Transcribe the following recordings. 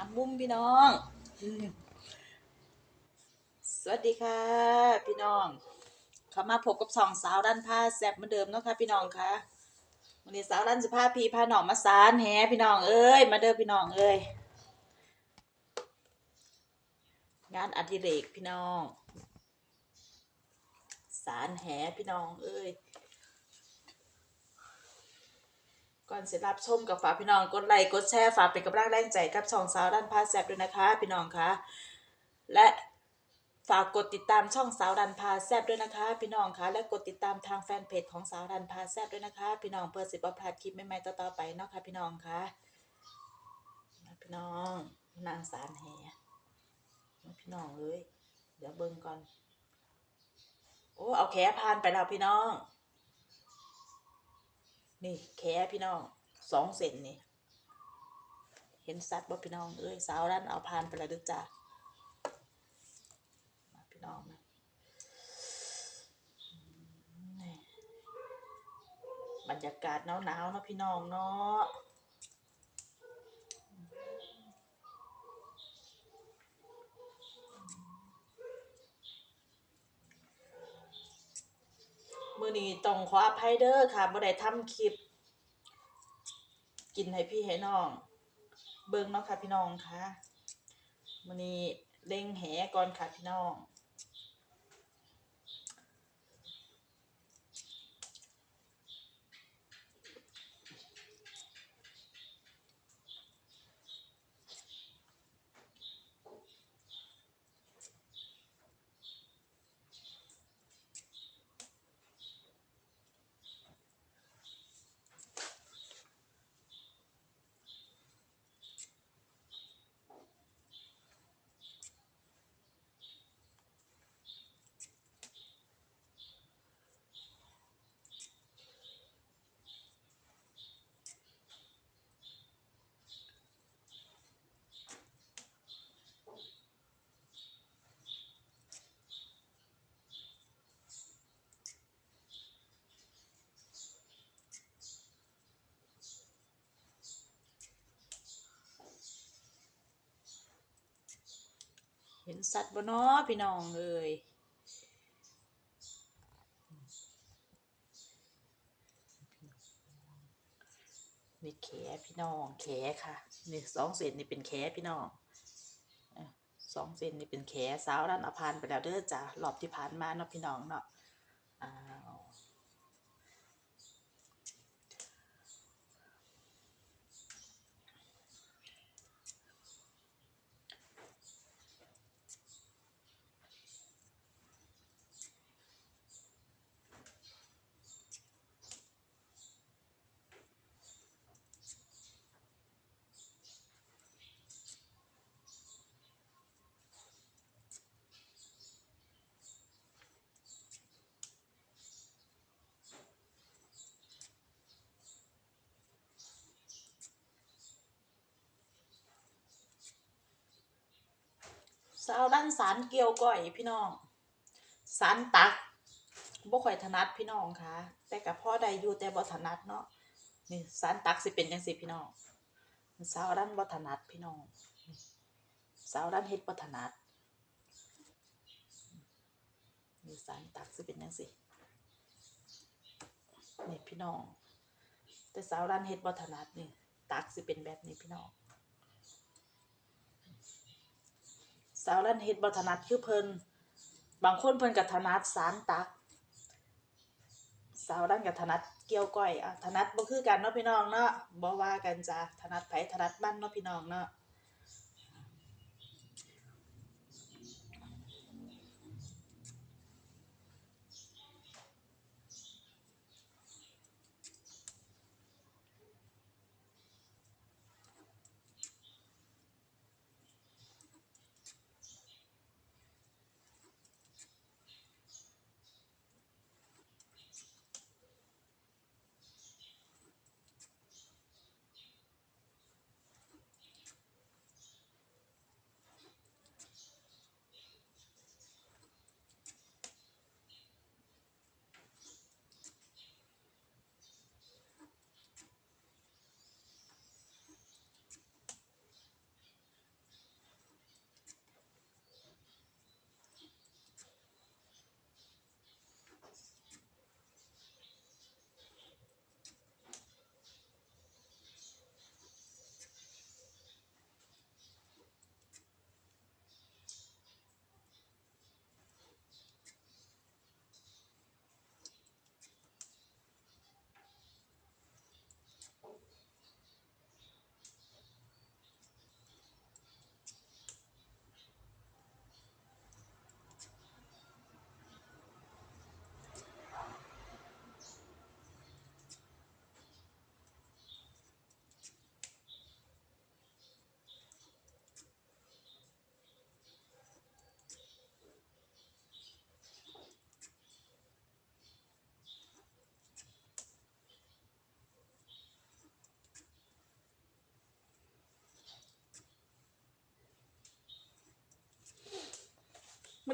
ามมุมพี่น้อง สวัสดีค่ะ พี่น้องเขามาพบกับสองสาวด้านผ้าแซ่บเหมือนเดิมเนาะค่ะพี่น้องค่ะวันนี้สาวด้านสิพาพีพาหนองมาสารแหพี่น้องเอ้ยมาเด้อพี่น้องเอ้ยงานอดิเรกพี่น้อง สารแหพี่น้องเอ้ย ก่อนเสร็จรับชมกับฝากพี่น้องกดไลค์กดแชร์ฝากเป็นกำลังแรงใจกับช่องสาวด้านพาแซบด้วยนะคะ พี่น้องคะและฝากกดติดตามช่องสาวดันพาแซบด้วยนะคะ พี่น้องคะและกดติดตามทางแฟนเพจของสาวดันพาแซบด้วยนะคะ พี่น้องเพื่อสิบว่าพลาดคลิปใหม่ๆต่อๆไปเนาะค่ะพี่น้องคะพี่น้องนางสารแหมาพี่น้องเอ้ยเดี๋ยวเบิ่งก่อน โอ้เอาแขพานไปแล้วพี่น้อง นี่แค่พี่น้องสองเซนนี่ เห็นสัตว์บ่พี่น้องเอ้ยสาวด้านเอาพานไปแล้วด้วยจ้าพี่น้องมาอืมนี่บรรยากาศหนาวๆเนาะพี่น้องเนาะ อนี้ต้องขออภัยเด้อค่ะบ่ได้ทำคลิป กินให้พี่ให้น้อง เบิ่งเนาะค่ะพี่น้องค่ะมื้อนี้เล่งแหก่อนค่ะพี่น้อง เห็นสัตว์บ่นอพี่น้องเอ้ยนี่แขพี่น้องแขค่ะนี่สองเซนนี่เป็นแขพี่น้องสองเซนนี่เป็นแขสาวด้านอภานไปแล้วเด้อจ้ะรอบที่ผ่านมาเนาะพี่น้องเนาะาวด้านสารเกี่ยวก้อยพี่น้องสารตักบ่ค่อยถนัดพี่น้องค่ะ แต่กับพ่อใดอยู่แต่บ่ถนัดเนาะนี่สารตักสิเป็นจังซี่พี่น้องสาวด้านบ่ถนัดพี่น้องสาวด้านเฮ็ดบ่ถนัดนี่สารตักสิเป็นจังซี่นี่พี่น้อง แต่สาวด้านเฮ็ดบ่ถนัดนี่ตักสิเป็นแบบนี้พี่น้อง สาวด้านเฮ็ดบ่ถนัดคือเพิ่นบางคนเพิ่นก็ถนัดสารตัก สาวด้านก็ถนัดเกี่ยวก้อยอะถนัดบ่คือกันเนาะพี่น้องเนาะบ่ว่ากันจ้ะถนัดไผถนัดมันเนาะพี่น้องเนาะ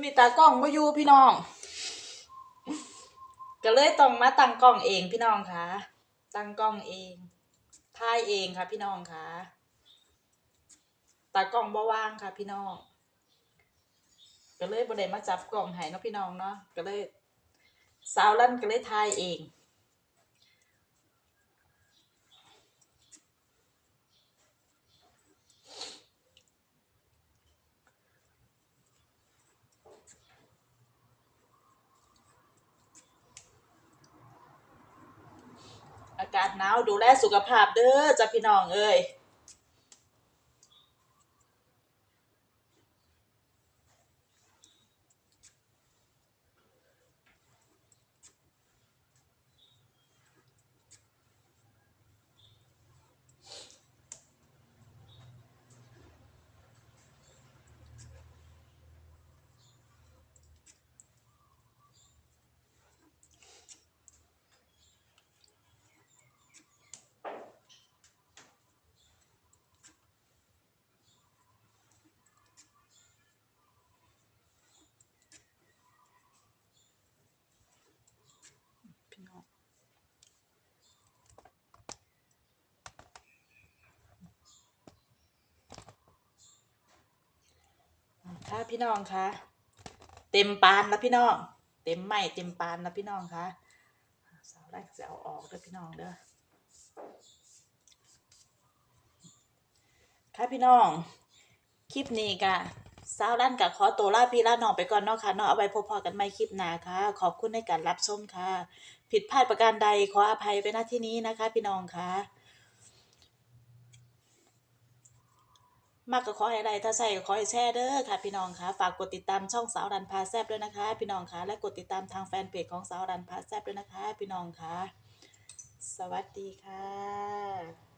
ีตากล้องมาอยู่พี่น้อง ก็เลยต้องมาตั้งกล้องเองพี่น้องคะตั้งกล้องเองถ่ายเองค่ะ พี่น้องคะตากล้องบ่ว่างค่ะ พี่น้อง ก็เลยบ่ได้มาจับกล้องให้เนาะพี่น้องเนาะก็เลยสาวลั่นก็เลยถ่ายเอง อากาศหนาวดูแลสุขภาพเด้อจ้ะพี่น้องเอ้ย พี่น้อง ค่ะพี่น้องคะเต็มปานแล้วพี่น้อง เต็มไม่เต็มปานแล้วพี่น้องคะสาวแรกจะเอาออกเด้อพี่น้องเด้อค่ะพี่น้องคลิปนี้กะสาวด้านกับขอตัวลาพี่ลาน้องไปก่อนเนาะค่ะเนาะเอาไว้พบพอกันใหม่คลิปหน้าค่ะ ขอบคุณในการรับชมค่ะ ผิดพลาดประการใดขออภัยไปณที่นี้นะคะ พี่น้องค่ะ มากก็ขอให้ไรถ้าใส่ก็ขอให้แชร์เด้อค่ะพี่น้องค่ะฝากกดติดตามช่องสาวรันพาแซบด้วยนะคะ พี่น้องค่ะและกดติดตามทางแฟนเพจของสาวรันพาแซบด้วยนะคะ พี่น้องค่ะ สวัสดีค่ะ